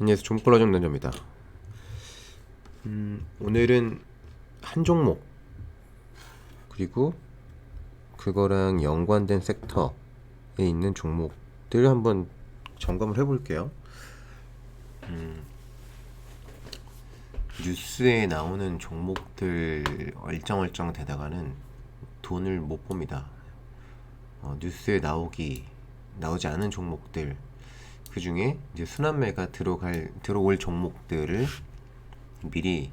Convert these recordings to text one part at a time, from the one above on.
안녕하세요. 종골라 정단자입니다. 음, 오늘은 한 종목 그리고 그거랑 연관된 섹터에 있는 종목들 한번 점검을 해볼게요. 음, 뉴스에 나오는 종목들 얼쩡얼쩡 되다가는 돈을 못 봅니다. 어, 뉴스에 나오기 나오지 않은 종목들 그 중에 이제 순환매가 들어갈 들어올 종목들을 미리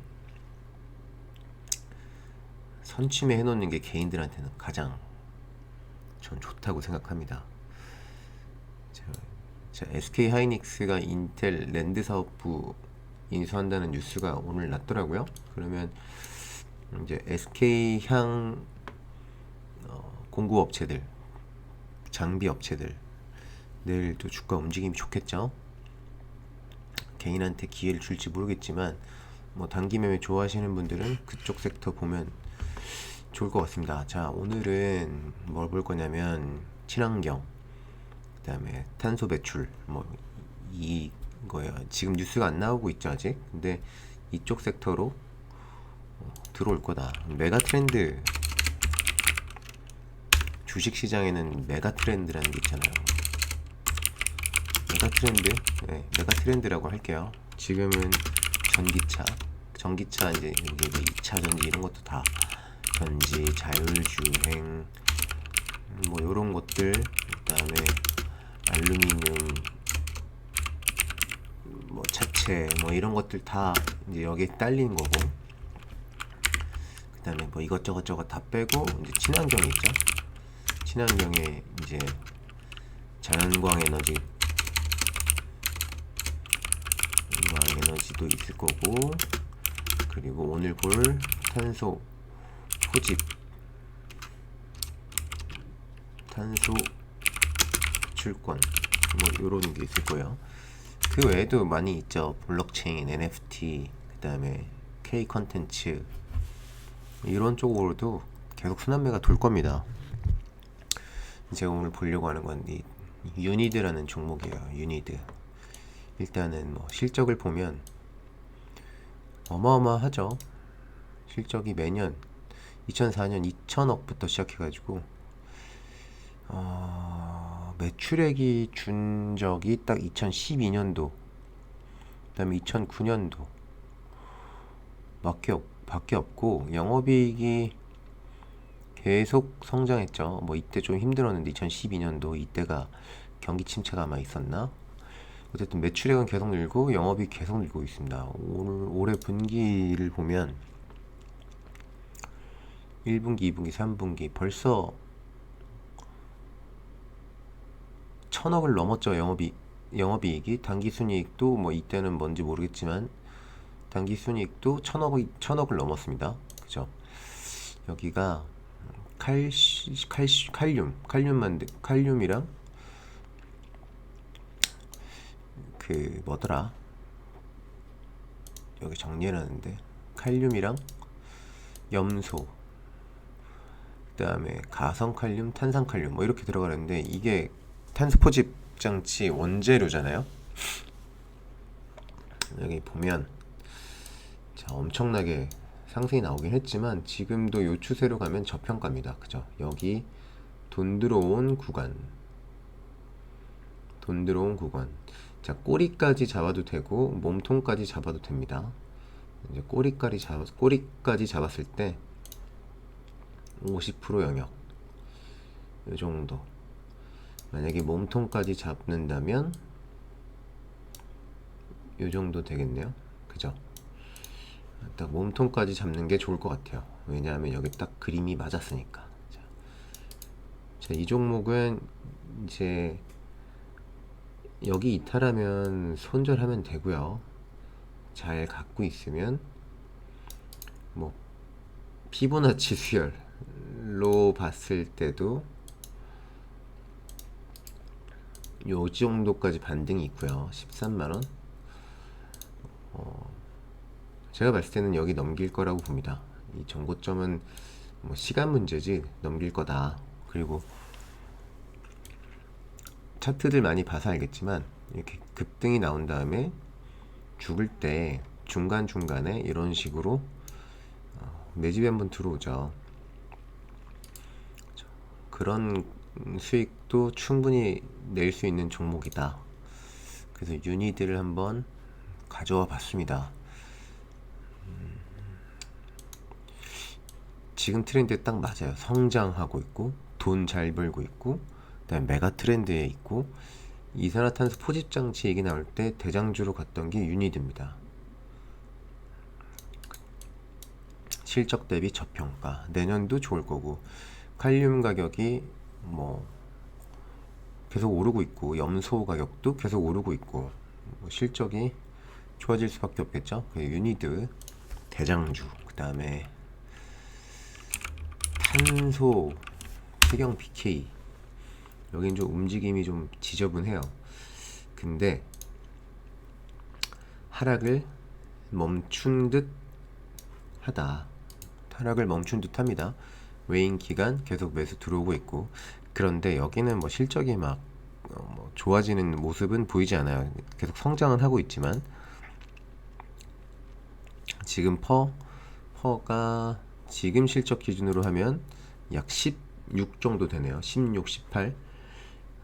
선취매 해놓는 게 개인들한테는 가장 전 좋다고 생각합니다. 자, 자, SK 하이닉스가 인텔 랜드 사업부 인수한다는 뉴스가 오늘 났더라고요. 그러면 이제 SK 향 어, 공구 업체들, 장비 업체들 내일 또 주가 움직임이 좋겠죠. 개인한테 기회를 줄지 모르겠지만 뭐 단기 매매 좋아하시는 분들은 그쪽 섹터 보면 좋을 것 같습니다. 자 오늘은 뭘 볼 거냐면 친환경 그다음에 탄소 배출 뭐 이거예요. 지금 뉴스가 안 나오고 있죠 아직. 근데 이쪽 섹터로 어, 들어올 거다. 메가 트렌드 주식 시장에는 메가 트렌드라는 게 있잖아요. 메가 트렌드, 네, 메가 트렌드라고 할게요. 지금은 전기차, 전기차 이제 여기 뭐 2차 전지 이런 것도 다 전지, 자율주행 뭐 이런 것들, 그다음에 알루미늄, 뭐 차체, 뭐 이런 것들 다 이제 여기에 딸린 거고. 그다음에 뭐 이것저것 저것 다 빼고 이제 친환경이 있죠. 친환경에 이제 자연광 에너지 광 에너지도 있을 거고 그리고 오늘 볼 탄소 포집 탄소 출권 뭐 요런 게 있을 거예요. 그 외에도 많이 있죠. 블록체인, NFT, 그 다음에 K 컨텐츠 이런 쪽으로도 계속 순환매가 돌 겁니다. 제가 오늘 보려고 하는 건 이 유니드라는 종목이에요. 유니드. 일단은 뭐 실적을 보면 어마어마하죠. 실적이 매년 2004년 2천억부터 시작해가지고 어, 매출액이 준 적이 딱 2012년도, 그다음에 2009년도 밖에, 없, 밖에 없고 영업이익이 계속 성장했죠. 뭐 이때 좀 힘들었는데 2012년도 이때가 경기 침체가 아마 있었나? 어쨌든 매출액은 계속 늘고 영업이 계속 늘고 있습니다. 오늘 올해 분기를 보면 1분기, 2분기, 3분기 벌써 천억을 넘었죠. 영업이 영업이익이 단기 순이익도 뭐 이때는 뭔지 모르겠지만 단기 순이익도 천억이 천억을 넘었습니다. 그죠? 여기가 칼시, 칼시, 칼륨, 칼륨 만드, 칼륨이랑 그 뭐더라? 여기 정리해놨는데 칼륨이랑 염소, 그 다음에 가성칼륨, 탄산칼륨 뭐 이렇게 들어가는데 이게 탄스포집 장치 원재료잖아요. 여기 보면 자 엄청나게 상승이 나오긴 했지만 지금도 요 추세로 가면 저평가입니다. 그죠? 여기 돈 들어온 구간 돈 들어온 구간 자 꼬리까지 잡아도 되고 몸통까지 잡아도 됩니다. 이제 꼬리까지 잡 꼬리까지 잡았을 때 50% 영역 이 정도 만약에 몸통까지 잡는다면 이 정도 되겠네요. 그죠? 딱 몸통까지 잡는 게 좋을 것 같아요. 왜냐하면 여기 딱 그림이 맞았으니까. 자, 자, 이 종목은 이제 여기 이탈하면 손절하면 되고요. 잘 갖고 있으면 뭐 피보나치 수열로 봤을 때도 요 정도까지 반등이 있고요. 13만 원. 어, 제가 봤을 때는 여기 넘길 거라고 봅니다. 이 정고점은 뭐 시간 문제지 넘길 거다. 그리고 차트들 많이 봐서 알겠지만 이렇게 급등이 나온 다음에 죽을 때 중간중간에 이런 식으로 어, 매집이 한번 들어오죠. 그런 수익도 충분히 낼 수 있는 종목이다. 그래서 유니드를 한번 가져와 봤습니다. 음, 지금 트렌드에 딱 맞아요. 성장하고 있고 돈 잘 벌고 있고 그다음에 메가 트렌드에 있고 이산화탄소 포집 장치 얘기 나올 때 대장주로 갔던 게 유니드입니다. 실적 대비 저평가 내년도 좋을 거고 칼륨 가격이 뭐 계속 오르고 있고 염소 가격도 계속 오르고 있고 뭐 실적이 좋아질 수밖에 없겠죠. 그 유니드 대장주 그 다음에 탄소 태경 BK 여긴 좀 움직임이 좀 지저분해요. 근데 하락을 멈춘 듯 하다. 하락을 멈춘 듯 합니다. 외인 기간 계속 매수 들어오고 있고 그런데 여기는 뭐 실적이 막 어, 뭐 좋아지는 모습은 보이지 않아요. 계속 성장은 하고 있지만 지금 퍼 퍼가 지금 실적 기준으로 하면 약 16 정도 되네요. 16, 18.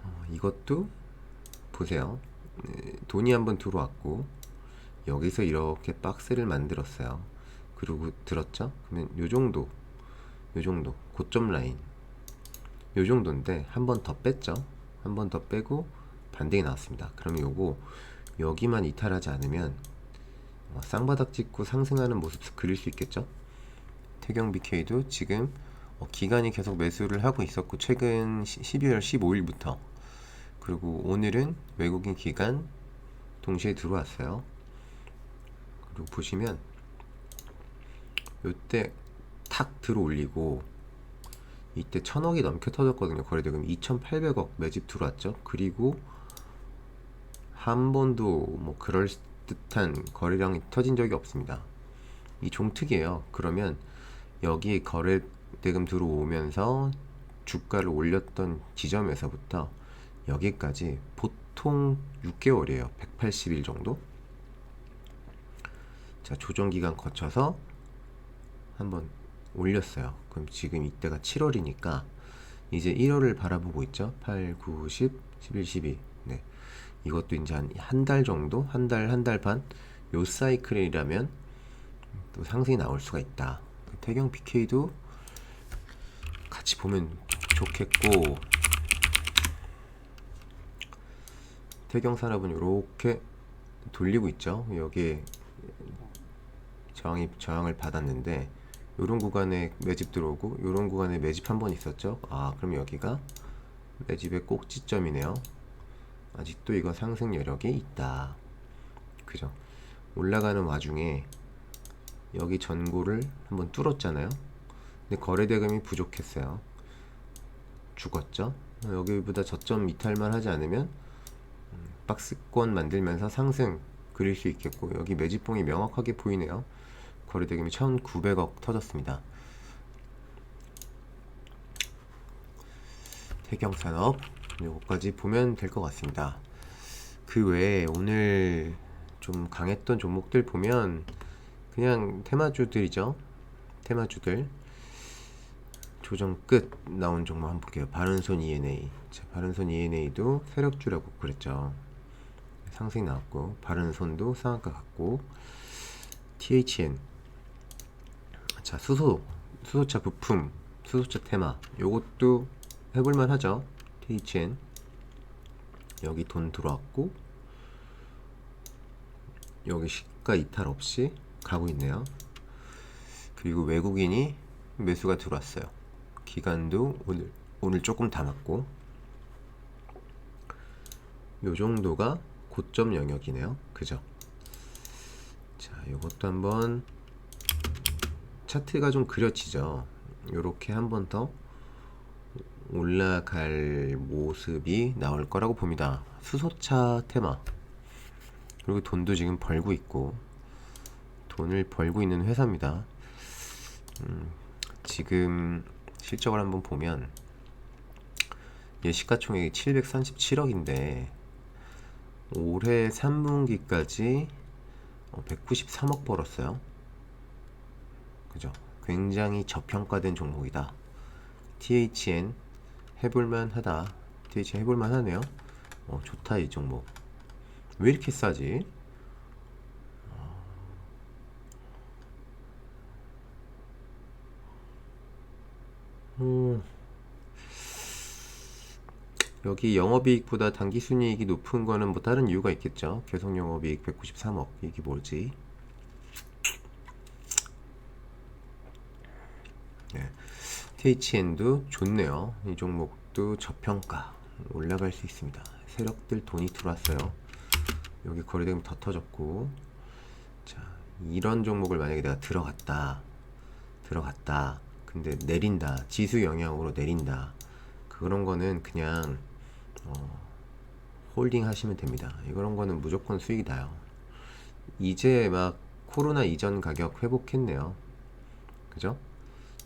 어, 이것도 보세요. 네, 돈이 한번 들어왔고 여기서 이렇게 박스를 만들었어요. 그리고 들었죠? 그러면 요 정도, 요 정도 고점 라인, 요 정도인데 한 번 더 뺐죠? 한 번 더 빼고 반등이 나왔습니다. 그러면 요거 여기만 이탈하지 않으면 어, 쌍바닥 찍고 상승하는 모습 그릴 수 있겠죠? 태경 BK도 지금 어, 기간이 계속 매수를 하고 있었고 최근 12월 15일부터 그리고 오늘은 외국인 기간 동시에 들어왔어요. 그리고 보시면 요때 탁 들어 올리고 이때 천억이 넘게 터졌거든요. 거래대금 2,800억 매집 들어왔죠. 그리고 한 번도 뭐 그럴 듯한 거래량이 터진 적이 없습니다. 이 종특이에요. 그러면 여기 거래대금 들어오면서 주가를 올렸던 지점에서부터 여기까지 보통 6개월이에요. 180일 정도. 자, 조정 기간 거쳐서 한번 올렸어요. 그럼 지금 이때가 7월이니까 이제 1월을 바라보고 있죠. 8, 9, 10, 11, 12. 네. 이것도 이제 한 한 달 정도, 한 달, 한 달 반, 요 사이클이라면 또 상승이 나올 수가 있다. 태경 PK도 같이 보면 좋겠고, 태경 산업은 이렇게 돌리고 있죠. 여기에 저항이 저항을 받았는데 이런 구간에 매집 들어오고 이런 구간에 매집 한 번 있었죠. 아 그럼 여기가 매집의 꼭지점이네요. 아직도 이거 상승 여력이 있다. 그죠? 올라가는 와중에 여기 전고를 한번 뚫었잖아요. 근데 거래 대금이 부족했어요. 죽었죠? 여기보다 저점 이탈만 하지 않으면 음, 박스권 만들면서 상승 그릴 수 있겠고 여기 매집봉이 명확하게 보이네요. 거래 대금이 1,900억 터졌습니다. 태경산업 요거까지 보면 될 것 같습니다. 그 외에 오늘 좀 강했던 종목들 보면 그냥 테마주들이죠. 테마주들 조정 끝 나온 종목 한번 볼게요. 바른손 ENA. 자, 바른손 ENA도 세력주라고 그랬죠. 상승이 나왔고 바른 손도 상한가 갔고 THN 자 수소 수소차 부품 수소차 테마 요것도 해볼만 하죠. THN 여기 돈 들어왔고 여기 시가 이탈 없이 가고 있네요. 그리고 외국인이 매수가 들어왔어요. 기간도 오늘 오늘 조금 담았고 요 정도가 고점 영역이네요. 그죠? 자, 이것도 한번 차트가 좀 그려지죠. 요렇게 한 번 더 올라갈 모습이 나올 거라고 봅니다. 수소차 테마. 그리고 돈도 지금 벌고 있고, 돈을 벌고 있는 회사입니다. 음, 지금 실적을 한번 보면, 얘 시가총액이 737억인데, 올해 3분기까지 어, 193억 벌었어요. 그죠? 굉장히 저평가된 종목이다. THN 해볼만 하다. THN 해볼만 하네요. 어, 좋다, 이 종목. 왜 이렇게 싸지? 음, 여기 영업이익보다 당기순이익이 높은 거는 뭐 다른 이유가 있겠죠. 계속 영업이익 193억. 이게 뭐지? 네. THN도 좋네요. 이 종목도 저평가 올라갈 수 있습니다. 세력들 돈이 들어왔어요. 여기 거래되면 더 터졌고 자 이런 종목을 만약에 내가 들어갔다 들어갔다 근데 내린다 지수 영향으로 내린다 그런 거는 그냥 어, 홀딩 하시면 됩니다 이런 거는 무조건 수익이 나요 이제 막 코로나 이전 가격 회복했네요 그죠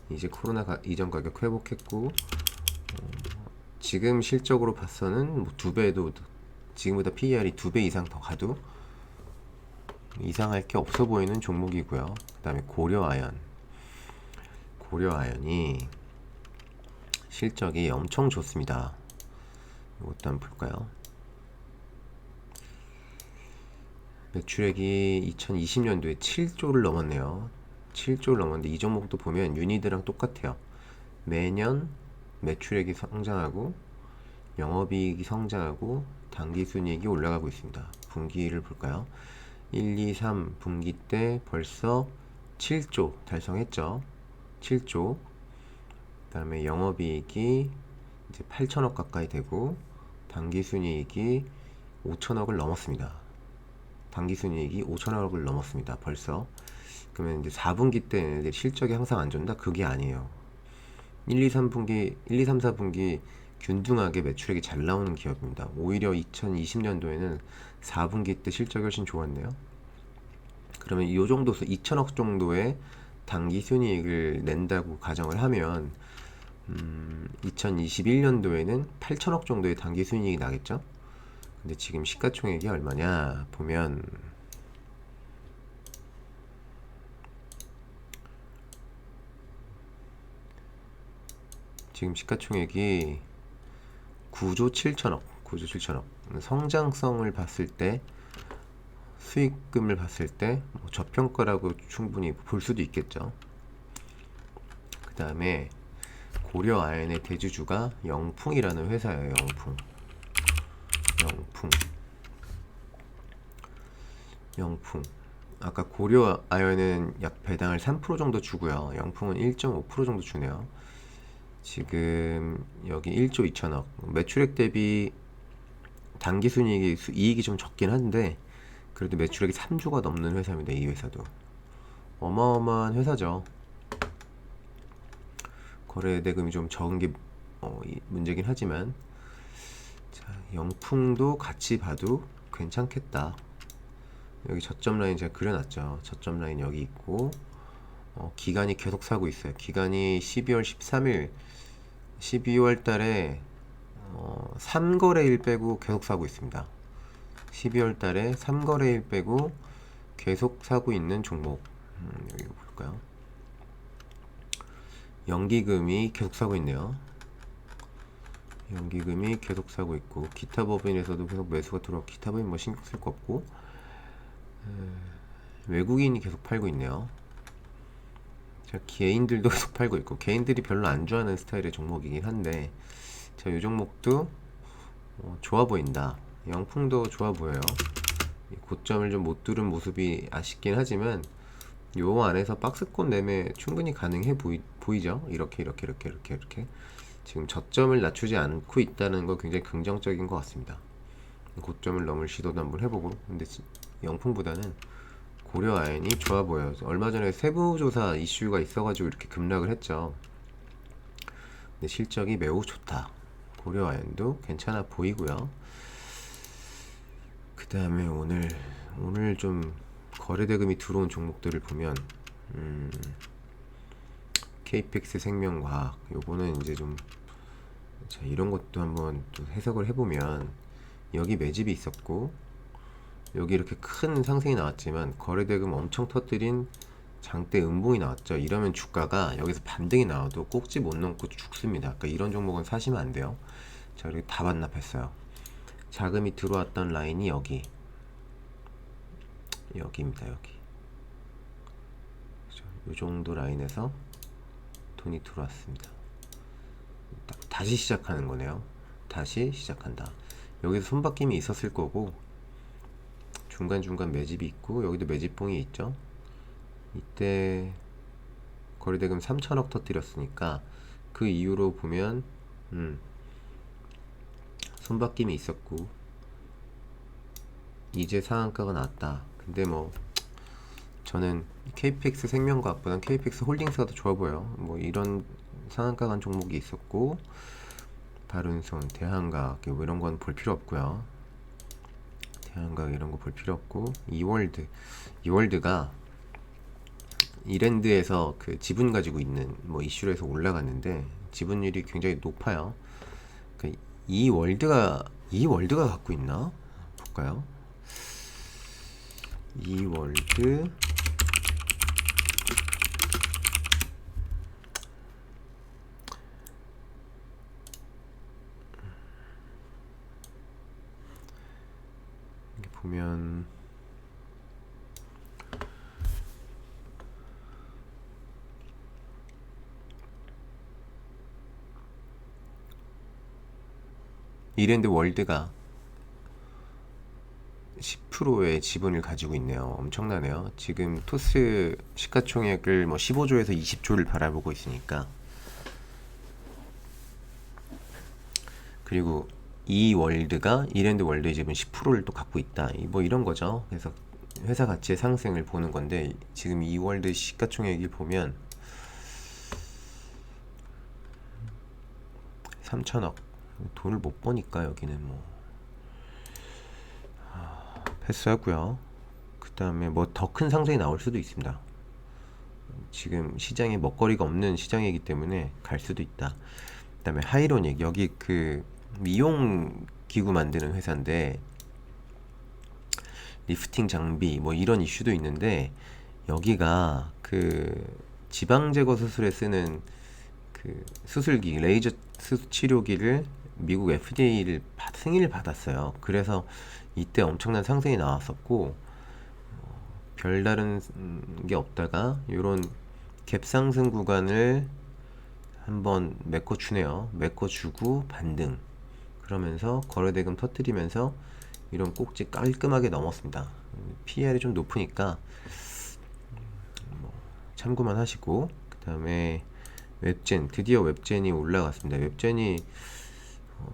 이제 코로나 가, 이전 가격 회복했고 어, 지금 실적으로 봐서는 뭐 두 배도 지금보다 PER이 두 배 이상 더 가도 이상할 게 없어 보이는 종목이고요. 그 다음에 고려아연. 고려아연이 실적이 엄청 좋습니다. 이것도 한번 볼까요? 매출액이 2020년도에 7조를 넘었네요. 7조를 넘었는데 이 종목도 보면 유니드랑 똑같아요. 매년 매출액이 성장하고 영업이익이 성장하고 당기순이익이 올라가고 있습니다. 분기를 볼까요? 1, 2, 3 분기 때 벌써 7조 달성했죠. 7조. 그 다음에 영업이익이 이제 8천억 가까이 되고 당기순이익이 5천억을 넘었습니다. 당기순이익이 5천억을 넘었습니다. 벌써. 그러면 이제 4분기 때 실적이 항상 안 좋다? 그게 아니에요. 1, 2, 3분기, 1, 2, 3, 4분기 균등하게 매출액이 잘 나오는 기업입니다. 오히려 2020년도에는 4분기 때 실적이 훨씬 좋았네요. 그러면 이 정도서 2천억 정도의 당기 순이익을 낸다고 가정을 하면 음, 2021년도에는 8천억 정도의 당기 순이익이 나겠죠? 근데 지금 시가총액이 얼마냐 보면 지금 시가총액이 9조 7천억, 9조 7천억. 성장성을 봤을 때 수익금을 봤을 때 뭐 저평가라고 충분히 볼 수도 있겠죠. 그 다음에 고려 아연의 대주주가 영풍이라는 회사예요. 영풍. 영풍. 영풍. 아까 고려 아연은 약 배당을 3% 정도 주고요. 영풍은 1.5% 정도 주네요. 지금 여기 1조 2천억 매출액 대비 당기순이익이 이익이 좀 적긴 한데 그래도 매출액이 3조가 넘는 회사입니다 이 회사도 어마어마한 회사죠 거래 대금이 좀 적은 게 어, 문제긴 하지만 자, 영풍도 같이 봐도 괜찮겠다 여기 저점 라인 제가 그려놨죠 저점 라인 여기 있고 어, 기간이 계속 사고 있어요 기간이 12월 13일 12월 달에 어, 3거래일 빼고 계속 사고 있습니다. 12월 달에 3거래일 빼고 계속 사고 있는 종목 음, 여기 볼까요? 연기금이 계속 사고 있네요. 연기금이 계속 사고 있고 기타 법인에서도 계속 매수가 들어오고 기타 법인 뭐 신경 쓸 거 없고 에, 외국인이 계속 팔고 있네요. 자, 개인들도 계속 팔고 있고 개인들이 별로 안 좋아하는 스타일의 종목이긴 한데 자, 이 종목도 어, 좋아 보인다. 영풍도 좋아 보여요. 고점을 좀 못 뚫은 모습이 아쉽긴 하지만 요 안에서 박스권 매매 충분히 가능해 보이, 보이죠? 이렇게 이렇게 이렇게 이렇게 이렇게 지금 저점을 낮추지 않고 있다는 거 굉장히 긍정적인 것 같습니다. 고점을 넘을 시도도 한번 해보고 근데 영풍보다는 고려 아연이 좋아 보여요. 얼마 전에 세부조사 이슈가 있어가지고 이렇게 급락을 했죠. 근데 실적이 매우 좋다. 고려 아연도 괜찮아 보이고요. 그 다음에 오늘 오늘 좀 거래 대금이 들어온 종목들을 보면 음, KPX 생명과학 요거는 이제 좀 자, 이런 것도 한번 또 해석을 해보면 여기 매집이 있었고 여기 이렇게 큰 상승이 나왔지만 거래대금 엄청 터뜨린 장대 음봉이 나왔죠. 이러면 주가가 여기서 반등이 나와도 꼭지 못 넘고 죽습니다. 그러니까 이런 종목은 사시면 안 돼요. 자, 여기 다 반납했어요. 자금이 들어왔던 라인이 여기. 여기입니다, 여기. 이 정도 라인에서 돈이 들어왔습니다. 다- 다시 시작하는 거네요. 다시 시작한다. 여기서 손바뀜이 있었을 거고 중간중간 매집이 있고 여기도 매집봉이 있죠. 이때 거래대금 3천억 터뜨렸으니까 그 이후로 보면 음, 손바뀜이 있었고 이제 상한가가 났다. 근데 뭐 저는 KPX 생명과학보단 KPX 홀딩스가 더 좋아 보여. 뭐 이런 상한가 간 종목이 있었고 바른손, 대한각 뭐 이런 건 볼 필요 없고요. 대한각 이런 거 볼 필요 없고 이월드, 이월드가 이랜드에서 그 지분 가지고 있는 뭐 이슈로 해서 올라갔는데 지분율이 굉장히 높아요. 그 이 월드가 이 월드가 갖고 있나? 볼까요? 이 월드. 이렇게 보면 이랜드 월드가 10%의 지분을 가지고 있네요. 엄청나네요. 지금 토스 시가총액을 뭐 15조에서 20조를 바라보고 있으니까. 그리고 이 월드가 이랜드 월드의 지분 10%를 또 갖고 있다. 이뭐 이런 거죠. 그래서 회사 가치의 상승을 보는 건데 지금 이 월드 시가총액을 보면 3천억 돈을 못 버니까 여기는 뭐 아, 패스하고요. 그 다음에 뭐 더 큰 상승이 나올 수도 있습니다. 지금 시장에 먹거리가 없는 시장이기 때문에 갈 수도 있다. 그 다음에 하이로닉 여기 그 미용 기구 만드는 회사인데 리프팅 장비 뭐 이런 이슈도 있는데 여기가 그 지방 제거 수술에 쓰는 그 수술기 레이저 수 치료기를 미국 FDA를 승인을 받았어요. 그래서 이때 엄청난 상승이 나왔었고 어, 별다른 음, 게 없다가 이런 갭 상승 구간을 한번 메꿔주네요. 메꿔주고 반등. 그러면서 거래대금 터뜨리면서 이런 꼭지 깔끔하게 넘었습니다. PR이 좀 높으니까 뭐 참고만 하시고 그 다음에 웹젠 드디어 웹젠이 올라갔습니다. 웹젠이 어,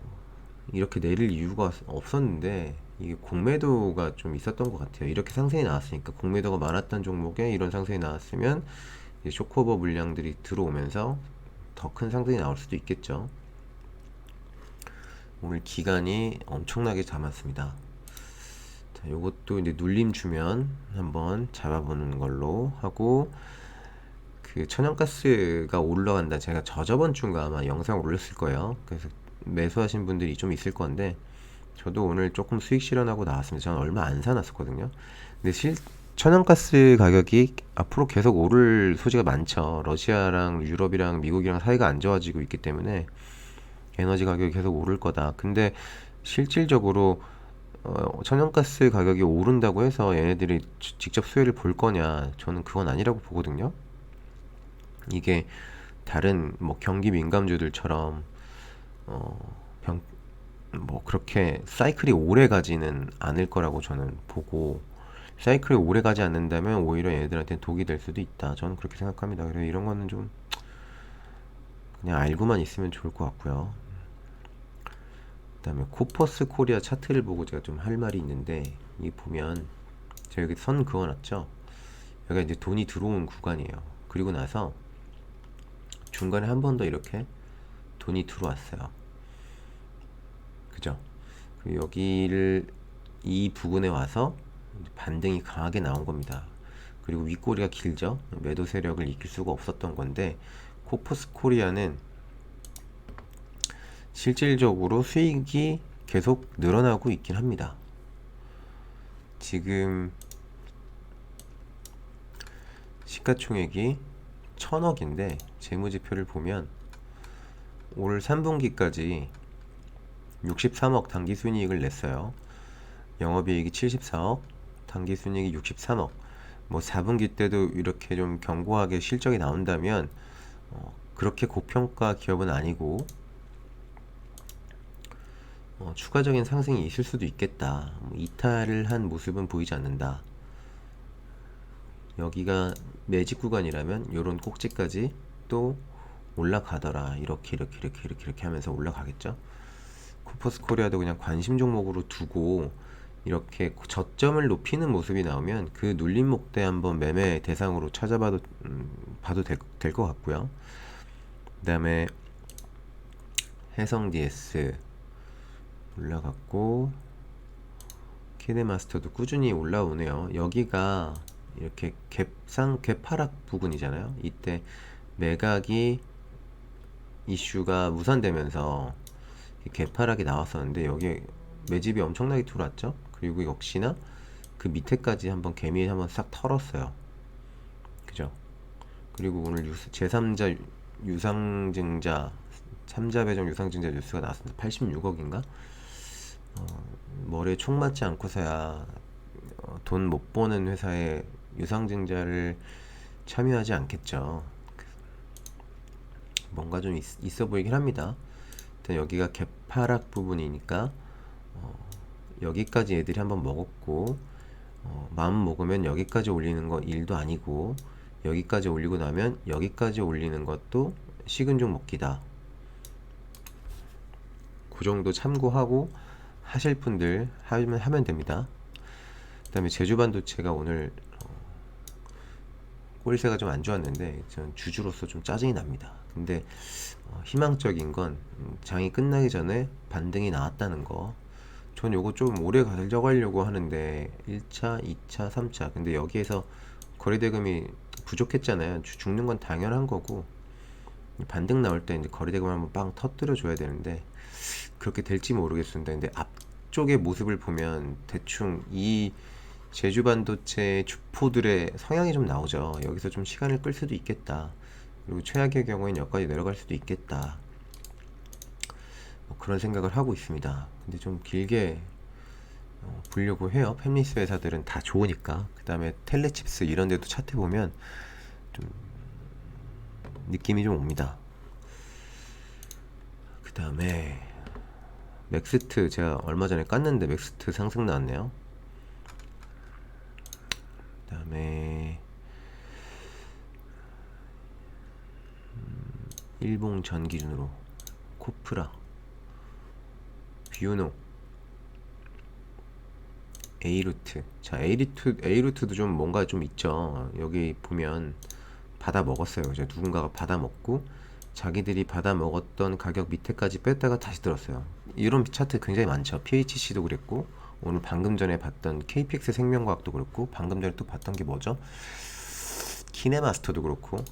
이렇게 내릴 이유가 없었는데 이게 공매도가 좀 있었던 것 같아요. 이렇게 상승이 나왔으니까 공매도가 많았던 종목에 이런 상승이 나왔으면 이제 쇼크오버 물량들이 들어오면서 더 큰 상승이 나올 수도 있겠죠. 오늘 기간이 엄청나게 잡았습니다. 자, 요것도 이제 눌림 주면 한번 잡아보는 걸로 하고 그 천연가스가 올라간다. 제가 저저번 주인가 아마 영상 올렸을 거예요. 그래서 매수하신 분들이 좀 있을 건데 저도 오늘 조금 수익 실현하고 나왔습니다. 저는 얼마 안 사놨었거든요. 근데 실 천연가스 가격이 앞으로 계속 오를 소지가 많죠. 러시아랑 유럽이랑 미국이랑 사이가 안 좋아지고 있기 때문에 에너지 가격이 계속 오를 거다. 근데 실질적으로 어, 천연가스 가격이 오른다고 해서 얘네들이 지- 직접 수혜를 볼 거냐? 저는 그건 아니라고 보거든요. 이게 다른 뭐 경기 민감주들처럼 어, 병, 뭐 그렇게 사이클이 오래 가지는 않을 거라고 저는 보고 사이클이 오래 가지 않는다면 오히려 얘네들한테 독이 될 수도 있다. 저는 그렇게 생각합니다. 그래서 이런 거는 좀 그냥 알고만 있으면 좋을 것 같고요. 그다음에 코퍼스 코리아 차트를 보고 제가 좀 할 말이 있는데 이 보면 제가 여기 선 그어놨죠. 여기가 이제 돈이 들어온 구간이에요. 그리고 나서 중간에 한 번 더 이렇게 돈이 들어왔어요. 그죠? 그리고 여기를 이 부분에 와서 반등이 강하게 나온 겁니다. 그리고 윗꼬리가 길죠? 매도 세력을 이길 수가 없었던 건데 코퍼스 코리아는 실질적으로 수익이 계속 늘어나고 있긴 합니다. 지금 시가총액이 천억인데 재무지표를 보면 올 3분기까지 63억 당기순이익을 냈어요. 영업이익이 74억, 당기순이익이 63억. 뭐 4분기 때도 이렇게 좀 견고하게 실적이 나온다면 어, 그렇게 고평가 기업은 아니고 어, 추가적인 상승이 있을 수도 있겠다. 뭐 이탈을 한 모습은 보이지 않는다. 여기가 매직 구간이라면 요런 꼭지까지 또 올라가더라. 이렇게 이렇게 이렇게 이렇게 이렇게 하면서 올라가겠죠. 코퍼스 코리아도 그냥 관심 종목으로 두고 이렇게 저점을 높이는 모습이 나오면 그 눌림 목 대 한번 매매 대상으로 찾아봐도 음, 봐도 될것 같고요. 그다음에 해성 DS 올라갔고 키네마스터도 꾸준히 올라오네요. 여기가 이렇게 갭상 갭하락 부분이잖아요. 이때 매각이 이슈가 무산되면서 갭하락이 나왔었는데 여기 매집이 엄청나게 들어왔죠. 그리고 역시나 그 밑에까지 한번 개미 한번 싹 털었어요. 그죠? 그리고 오늘 유스, 제3자 유상증자 3자 배정 유상증자 뉴스가 나왔습니다. 86억인가? 어, 머리에 총 맞지 않고서야 어, 돈못 버는 회사에 유상증자를 참여하지 않겠죠. 뭔가 좀 있, 어 보이긴 합니다. 일단 여기가 개파락 부분이니까 어, 여기까지 애들이 한번 먹었고 어, 마음 먹으면 여기까지 올리는 거 일도 아니고 여기까지 올리고 나면 여기까지 올리는 것도 식은 죽 먹기다. 그 정도 참고하고 하실 분들 하면 하면 됩니다. 그 다음에 제주 반도체가 오늘 어, 꼴세가 좀 안 좋았는데 저는 주주로서 좀 짜증이 납니다. 근데 어, 희망적인 건 음, 장이 끝나기 전에 반등이 나왔다는 거. 전 요거 좀 오래 가져가려고 하는데 1차, 2차, 3차. 근데 여기에서 거래대금이 부족했잖아요. 죽는 건 당연한 거고 반등 나올 때 이제 거래대금 한번 빵 터뜨려 줘야 되는데 그렇게 될지 모르겠습니다. 근데 앞쪽의 모습을 보면 대충 이 제주 반도체 주포들의 성향이 좀 나오죠. 여기서 좀 시간을 끌 수도 있겠다. 그리고 최악의 경우에는 여기까지 내려갈 수도 있겠다. 뭐 그런 생각을 하고 있습니다. 근데 좀 길게 어, 보려고 해요. 팹리스 회사들은 다 좋으니까. 그 다음에 텔레칩스 이런 데도 차트 보면 좀 느낌이 좀 옵니다. 그 다음에 맥스트 제가 얼마 전에 깠는데 맥스트 상승 나왔네요. 그 다음에 음, 일봉 전 기준으로 코프라 뷰노 A루트. 자 A루트 A루트도 좀 뭔가 좀 있죠. 여기 보면 받아 먹었어요. 이제 누군가가 받아 먹고 자기들이 받아 먹었던 가격 밑에까지 뺐다가 다시 들었어요. 이런 차트 굉장히 많죠. PHC도 그랬고 오늘 방금 전에 봤던 KPX 생명과학도 그렇고 방금 전에 또 봤던 게 뭐죠? 키네마스터도 그렇고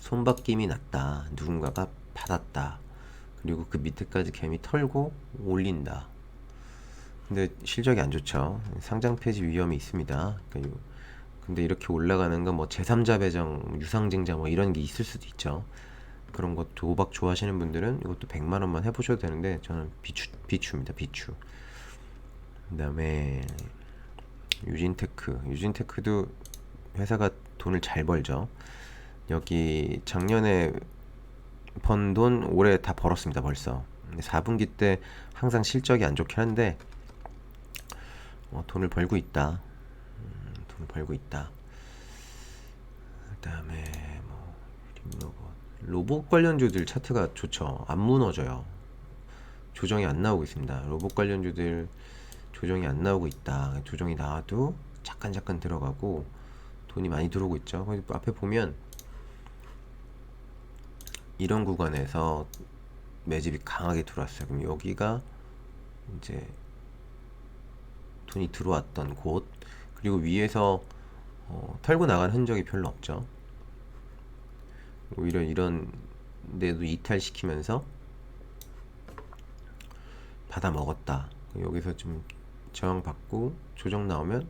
손바뀜이 났다. 누군가가 받았다. 그리고 그 밑에까지 개미 털고 올린다. 근데 실적이 안 좋죠. 상장 폐지 위험이 있습니다. 그러니까 근데 이렇게 올라가는 건 뭐 제3자 배정 유상증자 뭐 이런 게 있을 수도 있죠 그런 것 도박 좋아하시는 분들은 이것도 100만 원만 해보셔도 되는데 저는 비추 비추입니다. 비추. 그다음에 유진테크. 유진테크도 회사가 돈을 잘 벌죠. 여기 작년에 번 돈 올해 다 벌었습니다 벌써. 4분기 때 항상 실적이 안 좋긴 한데 어, 돈을 벌고 있다. 음, 돈을 벌고 있다. 그 다음에 뭐 림로봇 로봇 관련주들 차트가 좋죠. 안 무너져요. 조정이 안 나오고 있습니다. 로봇 관련주들 조정이 안 나오고 있다. 조정이 나와도 잠깐 잠깐 들어가고 돈이 많이 들어오고 있죠. 앞에 보면 이런 구간에서 매집이 강하게 들어왔어요. 그럼 여기가 이제 돈이 들어왔던 곳. 그리고 위에서 어, 털고 나간 흔적이 별로 없죠. 오히려 이런 데도 이탈시키면서 받아 먹었다. 여기서 좀 저항 받고 조정 나오면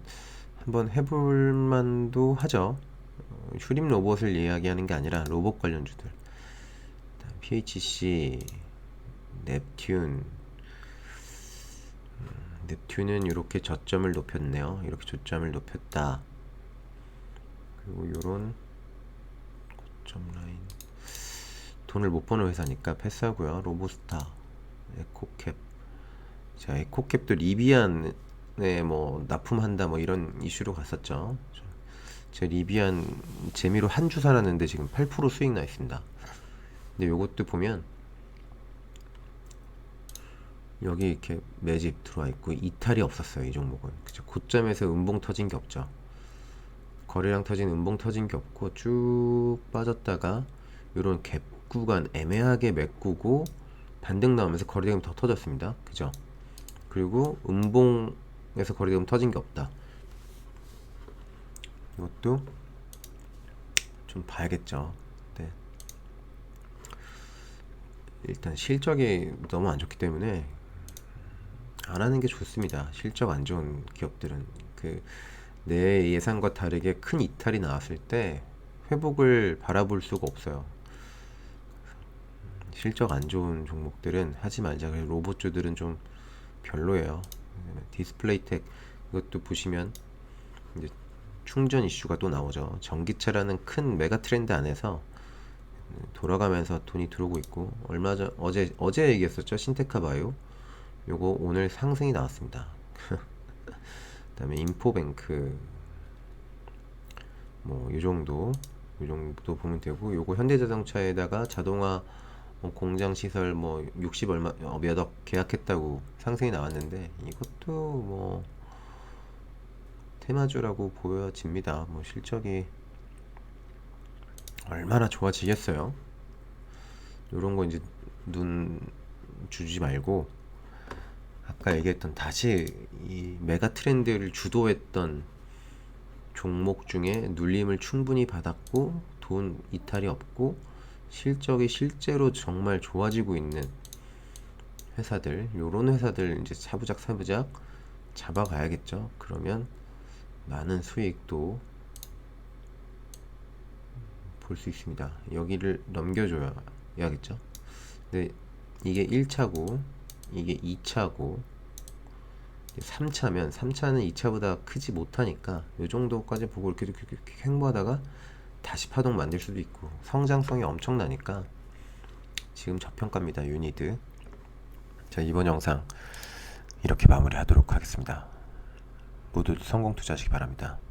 한번 해볼 만도 하죠. 어, 휴림 로봇을 이야기하는 게 아니라 로봇 관련주들. PHC, 넵튠. 음, 넵튠은 이렇게 저점을 높였네요. 이렇게 저점을 높였다. 그리고 요런 고점 라인. 돈을 못 버는 회사니까 패스하고요. 로보스타, 에코캡. 자, 에코캡도 리비안에 뭐 납품한다 뭐 이런 이슈로 갔었죠. 제 리비안 재미로 한 주 살았는데 지금 8% 수익 나 있습니다. 근데 요것도 보면 여기 이렇게 매집 들어와 있고 이탈이 없었어요. 이 종목은. 그죠? 고점에서 음봉 터진 게 없죠. 거래량 터진 음봉 터진 게 없고 쭉 빠졌다가 요런 갭 구간 애매하게 메꾸고 반등 나오면서 거래대금 더 터졌습니다. 그죠? 그리고 음봉에서 거래대금 터진 게 없다. 이것도 좀 봐야겠죠. 네. 일단 실적이 너무 안 좋기 때문에 안 하는 게 좋습니다. 실적 안 좋은 기업들은 그 내 예상과 다르게 큰 이탈이 나왔을 때 회복을 바라볼 수가 없어요. 실적 안 좋은 종목들은 하지 말자. 로봇주들은 좀 별로예요. 디스플레이텍 이것도 보시면 이제 충전 이슈가 또 나오죠. 전기차라는 큰 메가 트렌드 안에서 돌아가면서 돈이 들어오고 있고 얼마 전 어제 어제 얘기했었죠. 신테카 바이오. 요거 오늘 상승이 나왔습니다. 그다음에 인포뱅크 뭐요 정도 요 정도 보면 되고 요거 현대자동차에다가 자동화 뭐 공장 시설 뭐 60 얼마 어, 몇억 계약했다고 상승이 나왔는데 이것도 뭐 테마주라고 보여집니다. 뭐 실적이 얼마나 좋아지겠어요. 요런 거 이제 눈 주지 말고 아까 얘기했던 다시 이 메가 트렌드를 주도했던 종목 중에 눌림을 충분히 받았고 돈 이탈이 없고 실적이 실제로 정말 좋아지고 있는 회사들 요런 회사들 이제 사부작 사부작 잡아가야겠죠. 그러면 많은 수익도 볼 수 있습니다. 여기를 넘겨줘야겠죠. 근데 이게 1차고 이게 2차고 3차면 3차는 2차보다 크지 못하니까 이 정도까지 보고 이렇게, 이렇게, 이렇게 횡보하다가 다시 파동 만들 수도 있고 성장성이 엄청나니까 지금 저평가입니다 유니드. 자 이번 영상 이렇게 마무리하도록 하겠습니다. 모두 성공 투자하시기 바랍니다